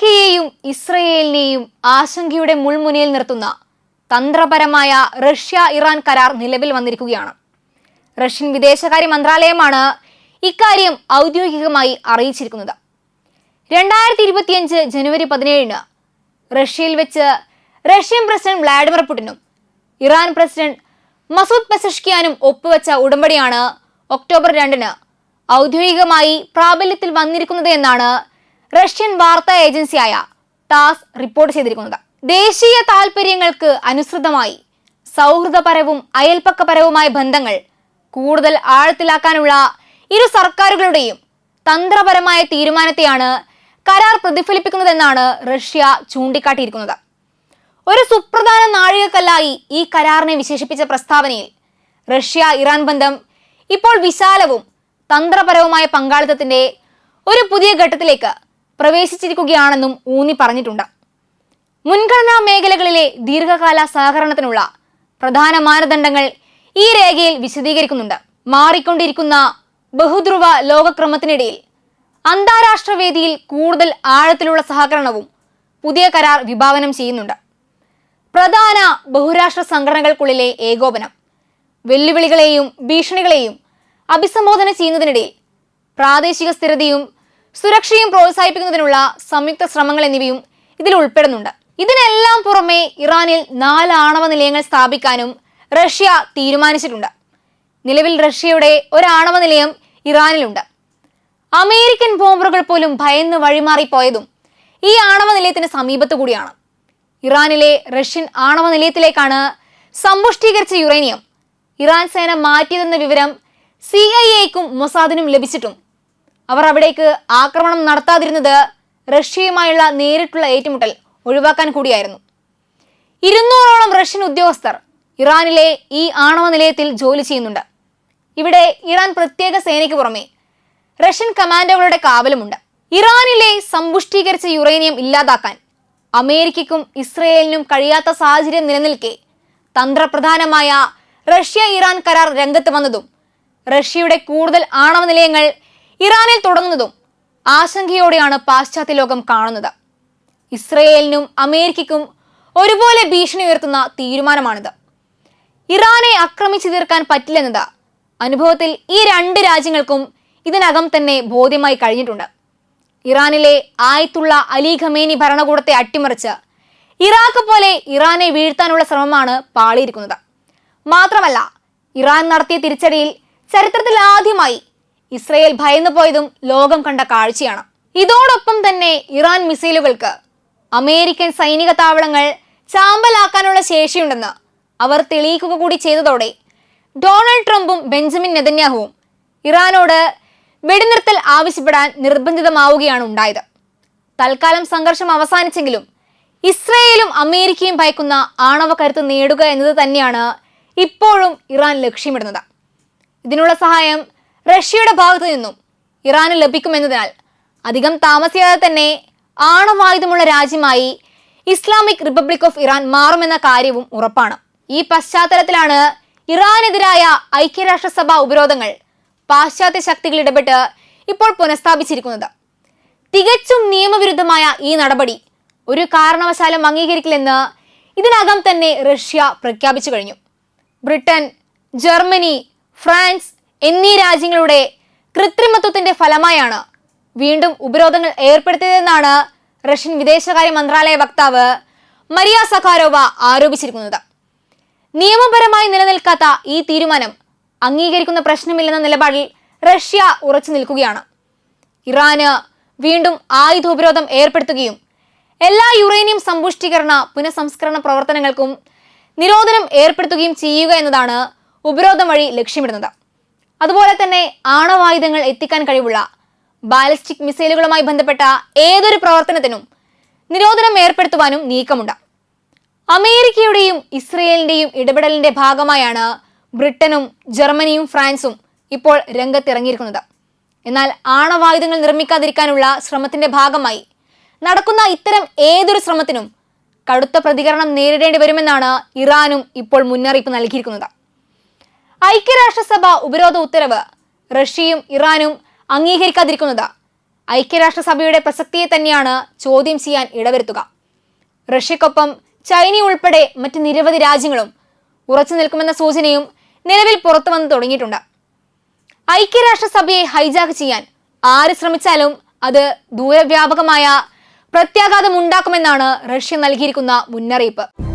അമേരിക്കയെയും ഇസ്രയേലിനെയും ആശങ്കയുടെ മുൾമുനയിൽ നിർത്തുന്ന തന്ത്രപരമായ റഷ്യ ഇറാൻ കരാർ നിലവിൽ വന്നിരിക്കുകയാണ്. റഷ്യൻ വിദേശകാര്യ മന്ത്രാലയമാണ് ഇക്കാര്യം ഔദ്യോഗികമായി അറിയിച്ചിരിക്കുന്നത്. രണ്ടായിരത്തി ഇരുപത്തിയഞ്ച് ജനുവരി പതിനേഴിന് റഷ്യയിൽ വെച്ച് റഷ്യൻ പ്രസിഡന്റ് വ്ളാഡിമിർ പുടിനും ഇറാൻ പ്രസിഡന്റ് മസൂദ് പെസഷ്കിയാനും ഒപ്പുവെച്ച ഉടമ്പടിയാണ് ഒക്ടോബർ രണ്ടിന് ഔദ്യോഗികമായി പ്രാബല്യത്തിൽ വന്നിരിക്കുന്നത് എന്നാണ് റഷ്യൻ വാർത്താ ഏജൻസിയായ ടാസ് റിപ്പോർട്ട് ചെയ്തിരിക്കുന്നത്. ദേശീയ താൽപര്യങ്ങൾക്ക് അനുസൃതമായി സൗഹൃദപരവും അയൽപക്കപരവുമായ ബന്ധങ്ങൾ കൂടുതൽ ആഴത്തിലാക്കാനുള്ള ഇരു സർക്കാരുകളുടെയും തന്ത്രപരമായ തീരുമാനത്തെയാണ് കരാർ പ്രതിഫലിപ്പിക്കുന്നതെന്നാണ് റഷ്യ ചൂണ്ടിക്കാട്ടിയിരിക്കുന്നത്. ഒരു സുപ്രധാന നാഴികക്കല്ലായി ഈ കരാറിനെ വിശേഷിപ്പിച്ച പ്രസ്താവനയിൽ റഷ്യ ഇറാൻ ബന്ധം ഇപ്പോൾ വിശാലവും തന്ത്രപരവുമായ പങ്കാളിത്തത്തിന്റെ ഒരു പുതിയ ഘട്ടത്തിലേക്ക് പ്രവേശിച്ചിരിക്കുകയാണെന്നും ഊന്നി പറഞ്ഞിട്ടുണ്ട്. മുൻഗണനാ മേഖലകളിലെ ദീർഘകാല സഹകരണത്തിനുള്ള പ്രധാന മാനദണ്ഡങ്ങൾ ഈ രേഖയിൽ വിശദീകരിക്കുന്നുണ്ട്. മാറിക്കൊണ്ടിരിക്കുന്ന ബഹുധ്രുവ ലോകക്രമത്തിനിടയിൽ അന്താരാഷ്ട്ര വേദിയിൽ കൂടുതൽ ആഴത്തിലുള്ള സഹകരണവും പുതിയ കരാർ വിഭാവനം ചെയ്യുന്നുണ്ട്. പ്രധാന ബഹുരാഷ്ട്ര സംഘടനകൾക്കുള്ളിലെ ഏകോപനം വെല്ലുവിളികളെയും ഭീഷണികളെയും അഭിസംബോധന ചെയ്യുന്നതിനിടയിൽ പ്രാദേശിക സ്ഥിരതയും സുരക്ഷയും പ്രോത്സാഹിപ്പിക്കുന്നതിനുള്ള സംയുക്ത ശ്രമങ്ങൾ എന്നിവയും ഇതിൽ ഉൾപ്പെടുന്നുണ്ട്. ഇതിനെല്ലാം പുറമെ ഇറാനിൽ നാല് ആണവ നിലയങ്ങൾ സ്ഥാപിക്കാനും റഷ്യ തീരുമാനിച്ചിട്ടുണ്ട്. നിലവിൽ റഷ്യയുടെ ഒരു ആണവ നിലയം ഇറാനിലുണ്ട്. അമേരിക്കൻ ബോംബറുകൾ പോലും ഭയന്ന് വഴിമാറിപ്പോയതും ഈ ആണവ നിലയത്തിന് സമീപത്തു കൂടിയാണ്. ഇറാനിലെ റഷ്യൻ ആണവ നിലയത്തിലേക്കാണ് സമ്പുഷ്ടീകരിച്ച യുറേനിയം. ഇറാൻ സേന മാറ്റിയതെന്ന വിവരം സി ഐ എക്കും മൊസാദിനും ലഭിച്ചിട്ടും അവർ അവിടേക്ക് ആക്രമണം നടത്താതിരുന്നത് റഷ്യയുമായുള്ള നേരിട്ടുള്ള ഏറ്റുമുട്ടൽ ഒഴിവാക്കാൻ കൂടിയായിരുന്നു. ഇരുന്നൂറോളം റഷ്യൻ ഉദ്യോഗസ്ഥർ ഇറാനിലെ ഈ ആണവ നിലയത്തിൽ ജോലി ചെയ്യുന്നുണ്ട്. ഇവിടെ ഇറാൻ പ്രത്യേക സേനയ്ക്ക് പുറമെ റഷ്യൻ കമാൻഡോകളുടെ കാവലുമുണ്ട്. ഇറാനിലെ സമ്പുഷ്ടീകരിച്ച യുറേനിയം ഇല്ലാതാക്കാൻ അമേരിക്കയ്ക്കും ഇസ്രയേലിനും കഴിയാത്ത സാഹചര്യം നിലനിൽക്കെ തന്ത്രപ്രധാനമായ റഷ്യ ഇറാൻ കരാർ രംഗത്ത് വന്നതും റഷ്യയുടെ കൂടുതൽ ആണവ നിലയങ്ങൾ ഇറാനിൽ തുടങ്ങുന്നതും ആശങ്കയോടെയാണ് പാശ്ചാത്യ ലോകം കാണുന്നത്. ഇസ്രയേലിനും അമേരിക്കയ്ക്കും ഒരുപോലെ ഭീഷണി ഉയർത്തുന്ന തീരുമാനമാണിത്. ഇറാനെ ആക്രമിച്ചു തീർക്കാൻ പറ്റില്ലെന്നത് അനുഭവത്തിൽ ഈ രണ്ട് രാജ്യങ്ങൾക്കും ഇതിനകം തന്നെ ബോധ്യമായി കഴിഞ്ഞിട്ടുണ്ട്. ഇറാനിലെ ആയത്തുള്ള അലി ഖമേനി ഭരണകൂടത്തെ അട്ടിമറിച്ച് ഇറാഖ് പോലെ ഇറാനെ വീഴ്ത്താനുള്ള ശ്രമമാണ് പാളിയിരിക്കുന്നത്. മാത്രമല്ല ഇറാൻ നടത്തിയ തിരിച്ചടിയിൽ ചരിത്രത്തിൽ ആദ്യമായി ഇസ്രയേൽ ഭയന്നു പോയതും ലോകം കണ്ട കാഴ്ചയാണ്. ഇതോടൊപ്പം തന്നെ ഇറാൻ മിസൈലുകൾക്ക് അമേരിക്കൻ സൈനിക താവളങ്ങൾ ചാമ്പലാക്കാനുള്ള ശേഷിയുണ്ടെന്ന് അവർ തെളിയിക്കുക കൂടി ചെയ്തതോടെ ഡൊണാൾഡ് ട്രംപും ബെഞ്ചമിൻ നെതന്യാഹുവും ഇറാനോട് വെടിനിർത്തൽ ആവശ്യപ്പെടാൻ നിർബന്ധിതമാവുകയാണ് ഉണ്ടായത്. തൽക്കാലം സംഘർഷം അവസാനിച്ചെങ്കിലും ഇസ്രയേലും അമേരിക്കയും ഭയക്കുന്ന ആണവ കരുത്ത് നേടുക എന്നത് തന്നെയാണ് ഇപ്പോഴും ഇറാൻ ലക്ഷ്യമിടുന്നത്. ഇതിനുള്ള സഹായം റഷ്യയുടെ ഭാഗത്തു നിന്നും ഇറാന് ലഭിക്കുമെന്നതിനാൽ അധികം താമസിയാതെ തന്നെ ആണവായുധമുള്ള രാജ്യമായി ഇസ്ലാമിക് റിപ്പബ്ലിക് ഓഫ് ഇറാൻ മാറുമെന്ന കാര്യവും ഉറപ്പാണ്. ഈ പശ്ചാത്തലത്തിലാണ് ഇറാനെതിരായ ഐക്യരാഷ്ട്രസഭ ഉപരോധങ്ങൾ പാശ്ചാത്യ ശക്തികൾ ഇടപെട്ട് ഇപ്പോൾ പുനഃസ്ഥാപിച്ചിരിക്കുന്നത്. തികച്ചും നിയമവിരുദ്ധമായ ഈ നടപടി ഒരു കാരണവശാലും അംഗീകരിക്കില്ലെന്ന് ഇതിനകം തന്നെ റഷ്യ പ്രഖ്യാപിച്ചു കഴിഞ്ഞു. ബ്രിട്ടൻ ജർമ്മനി ഫ്രാൻസ് എന്നീ രാജ്യങ്ങളുടെ കൃത്രിമത്വത്തിന്റെ ഫലമായാണ് വീണ്ടും ഉപരോധങ്ങൾ ഏർപ്പെടുത്തിയതെന്നാണ് റഷ്യൻ വിദേശകാര്യ മന്ത്രാലയ വക്താവ് മരിയ സഖാരോവ ആരോപിച്ചിരിക്കുന്നത്. നിയമപരമായി നിലനിൽക്കാത്ത ഈ തീരുമാനം അംഗീകരിക്കുന്ന പ്രശ്നമില്ലെന്ന നിലപാടിൽ റഷ്യ ഉറച്ചു നിൽക്കുകയാണ്. ഇറാന് വീണ്ടും ആയുധോപരോധം ഏർപ്പെടുത്തുകയും എല്ലാ യുറേനിയം സമ്പുഷ്ടീകരണ പുനഃസംസ്കരണ പ്രവർത്തനങ്ങൾക്കും നിരോധനം ഏർപ്പെടുത്തുകയും ചെയ്യുക എന്നതാണ് ഉപരോധം വഴി ലക്ഷ്യമിടുന്നത്. അതുപോലെ തന്നെ ആണവായുധങ്ങൾ എത്തിക്കാൻ കഴിവുള്ള ബാലിസ്റ്റിക് മിസൈലുകളുമായി ബന്ധപ്പെട്ട ഏതൊരു പ്രവർത്തനത്തിനും നിരോധനം ഏർപ്പെടുത്തുവാനും നീക്കമുണ്ട്. അമേരിക്കയുടെയും ഇസ്രയേലിന്റെയും ഇടപെടലിന്റെ ഭാഗമായാണ് ബ്രിട്ടനും ജർമ്മനിയും ഫ്രാൻസും ഇപ്പോൾ രംഗത്തിറങ്ങിയിരിക്കുന്നത്. എന്നാൽ ആണവായുധങ്ങൾ നിർമ്മിക്കാതിരിക്കാനുള്ള ശ്രമത്തിന്റെ ഭാഗമായി നടക്കുന്ന ഇത്തരം ഏതൊരു ശ്രമത്തിനും കടുത്ത പ്രതികരണം നേരിടേണ്ടി വരുമെന്നാണ് ഇറാനും ഇപ്പോൾ മുന്നറിയിപ്പ് നൽകിയിരിക്കുന്നത്. ഐക്യരാഷ്ട്രസഭ ഉപരോധ ഉത്തരവ്. റഷ്യയും ഇറാനും അംഗീകരിക്കാതിരിക്കുന്നത്. ഐക്യരാഷ്ട്രസഭയുടെ പ്രസക്തിയെ തന്നെയാണ് ചോദ്യം ചെയ്യാൻ ഇടവരുത്തുക. റഷ്യക്കൊപ്പം ചൈന ഉൾപ്പെടെ മറ്റ് നിരവധി രാജ്യങ്ങളും ഉറച്ചു നിൽക്കുമെന്ന സൂചനയും നിലവിൽ പുറത്തു വന്നു തുടങ്ങിയിട്ടുണ്ട്. ഐക്യരാഷ്ട്രസഭയെ ഹൈജാക്ക് ചെയ്യാൻ ആര് ശ്രമിച്ചാലും അത് ദൂരവ്യാപകമായ പ്രത്യാഘാതം ഉണ്ടാക്കുമെന്നാണ് റഷ്യ നൽകിയിരിക്കുന്ന മുന്നറിയിപ്പ്.